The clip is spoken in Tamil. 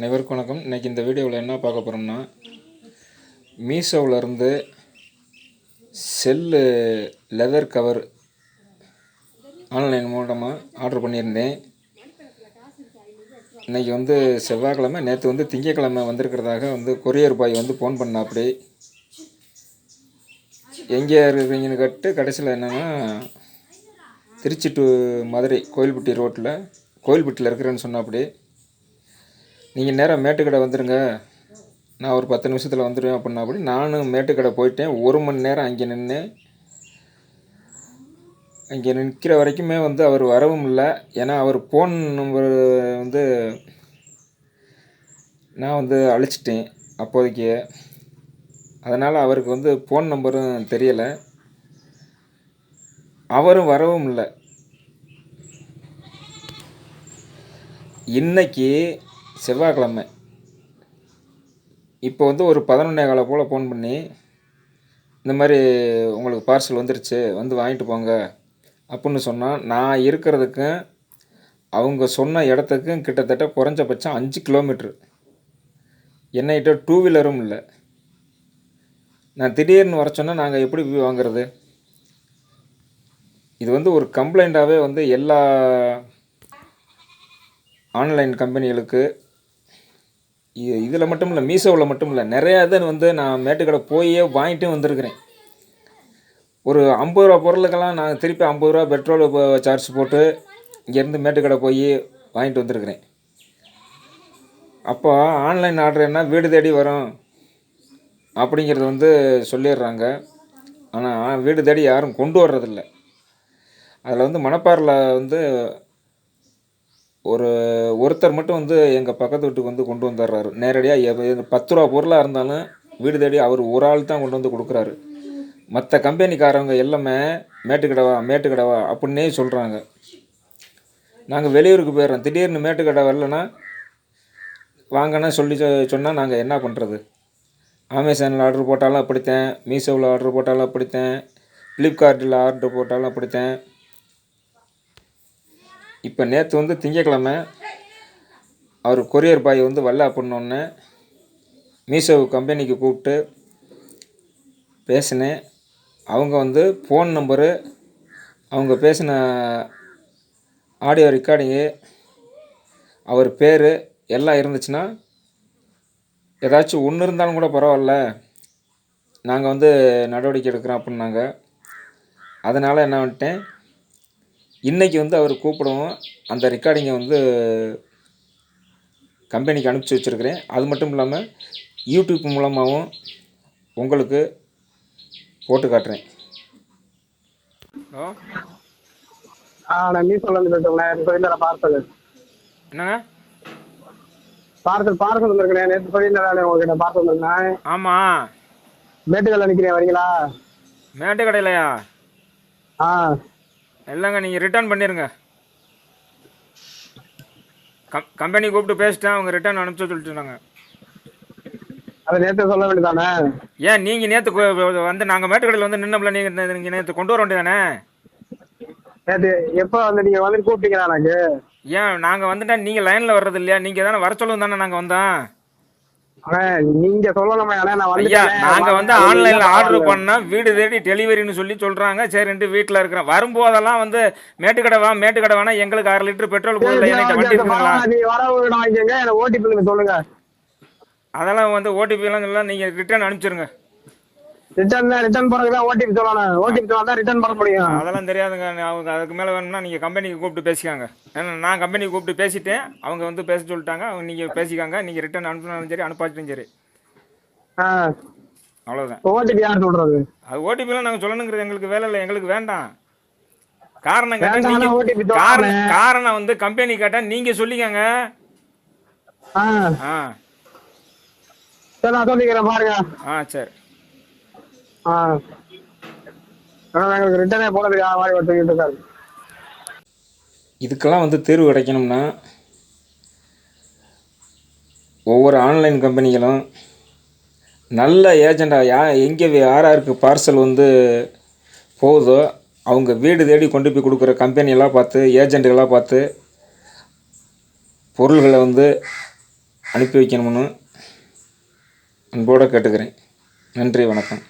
அனைவருக்கும் வணக்கம். இன்றைக்கி இந்த வீடியோவில் என்ன பார்க்க போகிறோம்னா மீஷோவிலேருந்து செல்லு லெதர் கவர் ஆன்லைன் மூலமாக ஆர்டர் பண்ணியிருந்தேன். இன்றைக்கி வந்து செவ்வாய்க்கிழமை நேற்று வந்து திங்கக்கிழமை வந்திருக்கிறதாக வந்து கொரியர் பாய் வந்து ஃபோன் பண்ணாப்படி. எங்கே இருக்கிறீங்கன்னு கேட்டு கடைசியில் என்னென்னா திருச்சி டு மதுரை கோயில்பட்டி ரோட்டில் கோயில்பட்டியில் இருக்கிறேன்னு சொன்னாப்படி. நீங்கள் நேராக மேட்டுக்கடை வந்துடுங்க நான் ஒரு பத்து நிமிஷத்தில் வந்துடுவேன் அப்படின்னா அப்படி நானும் மேட்டுக்கடை போயிட்டேன். ஒரு மணி நேரம் அங்கே நின்று அங்கே நிற்கிற வரைக்குமே வந்து அவர் வரவும் இல்லை. ஏன்னா அவர் ஃபோன் நம்பர் வந்து நான் வந்து அழிச்சிட்டேன் அப்போதைக்கு. அதனால் அவருக்கு வந்து ஃபோன் நம்பரும் தெரியலை. அவரும் வரவும் இல்லை. இன்னைக்கு செவ்வாய்க்கிழமை. இப்போ வந்து ஒரு பதினொன்னே கால போல் ஃபோன் பண்ணி இந்த மாதிரி உங்களுக்கு பார்சல் வந்துருச்சு வந்து வாங்கிட்டு போங்க அப்புடின்னு சொன்னால் நான் இருக்கிறதுக்கும் அவங்க சொன்ன இடத்துக்கும் கிட்டத்தட்ட குறைஞ்சபட்சம் அஞ்சு கிலோமீட்ரு என்னைகிட்ட டூ வீலரும் இல்லை. நான் திடீர்னு வர சொன்னால் நாங்கள் எப்படி போய் வாங்குறது? இது வந்து ஒரு கம்ப்ளைண்ட்டாகவே வந்து எல்லா ஆன்லைன் கம்பெனிகளுக்கு இதில் மட்டும் இல்லை மீஷோவில் மட்டும் இல்லை நிறையா இதை வந்து நான் மேட்டுக்கடை போயே வாங்கிட்டும் வந்திருக்கிறேன். ஒரு ஐம்பது ரூபா பொருளுக்கெல்லாம் நான் திருப்பி ஐம்பது ரூபா பெட்ரோல் சார்ஜ் போட்டு இங்கேருந்து மேட்டுக்கடை போய் வாங்கிட்டு வந்திருக்கிறேன். அப்போ ஆன்லைன் ஆர்டர் என்ன வீடு தேடி வரும் அப்படிங்கிறது வந்து சொல்லிடுறாங்க. ஆனால் வீடு தேடி யாரும் கொண்டு வர்றதில்ல. அதில் வந்து மணப்பாறையில் வந்து ஒரு ஒருத்தர் மட்டும் வந்து எங்கள் பக்கத்து வீட்டுக்கு வந்து கொண்டு வந்துடுறாரு நேரடியாக பத்து ரூபா பொருளாக இருந்தாலும் வீடு தேடி அவர் ஒரு ஆள் தான் கொண்டு வந்து கொடுக்குறாரு. மற்ற கம்பெனிக்காரவங்க எல்லாமே மேட்டுக்கடவா மேட்டுக்கடவா அப்படின்னே சொல்கிறாங்க நாங்கள் வெளியூருக்கு போயிடுறோம். திடீர்னு மேட்டுக்கடை வரலன்னா வாங்கன்னு சொல்லி சொன்னால் நாங்கள் என்ன பண்ணுறது அமேசானில் ஆர்டர் போட்டாலும் அப்படித்தேன் மீஷோவில் ஆர்டர் போட்டாலும் அப்படித்தேன் ஃப்ளிப்கார்ட்டில் ஆர்டர் போட்டாலும் அப்படித்தேன். இப்போ நேற்று வந்து திங்கக்கிழமை அவர் கொரியர் பாய் வந்து வரல அப்படின்னோடனே மீஷோ கம்பெனிக்கு கூப்பிட்டு பேசினேன். அவங்க வந்து ஃபோன் நம்பரு அவங்க பேசின ஆடியோ ரெக்கார்டிங்கு அவர் பேர் எல்லாம் இருந்துச்சுன்னா ஏதாச்சும் ஒன்று இருந்தாலும் கூட பரவாயில்ல. நாங்கள் வந்து நடவடிக்கை எடுக்கிறோம் அப்படின்னாங்க. அதனால் என்ன வந்துட்டேன் இன்றைக்கி வந்து அவர் கூப்பிடவும் அந்த ரெக்கார்டிங்கை வந்து கம்பெனிக்கு அனுப்பிச்சி வச்சுருக்கிறேன். அது மட்டும் இல்லாமல் யூடியூப் மூலமாகவும் உங்களுக்கு போட்டு காட்டுறேன். ஹலோ? ஆ நான் மீசோல இருந்து பேசுறேன். நேற்று சொல்லியிருந்தேன் பார்சல். என்னங்க? பார்சல் பார்சல் வந்திருக்கிறேன் நேற்று சொல்லியிருந்தேன் உங்ககிட்ட பார்சல் வந்திருக்கேன் ஆமாம் மேட்டுக்கல்ல நிற்கிறேன் வரீங்களா? மேட்டு கடையிலையா ஆ. இல்லைங்க நீங்கள் ரிட்டர்ன் பண்ணிடுங்க கம் கம்பெனி கூப்பிட்டு பேசிட்டேன் அவங்க ரிட்டர்ன் அனுப்பிச்சு சொல்லிட்டுருந்தாங்க அதை நேற்று சொல்ல வேண்டியதானே ஏன் நீங்கள் நேற்று வந்து நாங்கள் மேட்டுக்கடையில் வந்து நின்னோம்ல நீங்கள் நீங்கள் நேற்று கொண்டு வர வேண்டியதானே நேற்று எப்போ வந்து நீங்கள் வந்து கூப்பிட்டீங்களா எனக்கு? ஏன் நாங்கள் வந்துட்டா நீங்கள் லைனில் வர்றது இல்லையா? நீங்கள் தானே வர சொல்லவும் தானே நாங்கள் வந்தோம்? நீங்க சொல்லணுமே. நாங்கள் வந்து ஆன்லைனில் ஆர்டர். பண்ணால் வீடு தேடி டெலிவரின்னு சொல்லி சொல்கிறாங்க சரின்ட்டு வீட்டில் இருக்கிறேன். வரும்போதெல்லாம் வந்து மேட்டுக்கடை வா மேட்டுக்கடை வேணா எங்களுக்கு அரை லிட்டர் பெட்ரோல் நீங்க ஓடிபி சொல்லுங்க. அதெல்லாம் வந்து ஓடிபிலாம் சொல்லலாம் நீங்கள் ரிட்டர்ன் அனுப்பிச்சிருங்க. ரிட்டர்ன் ரிட்டர்ன் போறதுக்கு தான் ஓடிபி சொல்லணும் ஓடிபி சொன்னா ரிட்டர்ன் பண்ண முடியும். அதெல்லாம் தெரியாதுங்க. அவங்க அதுக்கு மேலே வேணும்னா நீங்கள் கம்பெனிக்கு கூப்பிட்டு பேசிக்காங்க. ஏன்னா நான் கம்பெனிக்கு கூப்பிட்டு பேசிட்டேன். அவங்க வந்து பேச சொல்லிட்டாங்க. அவங்க நீங்கள் பேசிக்காங்க. நீங்கள் ரிட்டர்ன் அனுப்பினாலும் சரி அனுப்பாச்சும் சரி. ஆ. அவ்வளோதான் ஓடிபி யார் சொல்றது? அது ஓடிபிலாம் நாங்கள் சொல்லணுங்கிறது எங்களுக்கு வேலை இல்லை. எங்களுக்கு வேண்டாம். காரணம் கேட்டா நீங்க காரணம். காரணம் வந்து கம்பெனி கேட்டால் நீங்கள் சொல்லிக்கங்க. ஆ. ஆ. சரி நான் சொல்லிக்கிறேன் பாருங்க. ஆ சரி. ஆ. ஆனால் எங்களுக்கு ரிட்டர்னே போனதுக்கு ஆ மாதிரி இதுக்கெல்லாம் வந்து தீர்வு கிடைக்கணும்னா ஒவ்வொரு ஆன்லைன் கம்பெனிகளும் நல்ல ஏஜெண்டாக யா எங்கே யார் யாருக்கு பார்சல் வந்து போகுதோ அவங்க வீடு தேடி கொண்டு போய் கொடுக்குற கம்பெனியெல்லாம் பார்த்து ஏஜெண்ட்டுகளாக பார்த்து பொருள்களை வந்து அனுப்பி வைக்கணும்னு அன்போடு கேட்டுக்கிறேன். நன்றி வணக்கம்.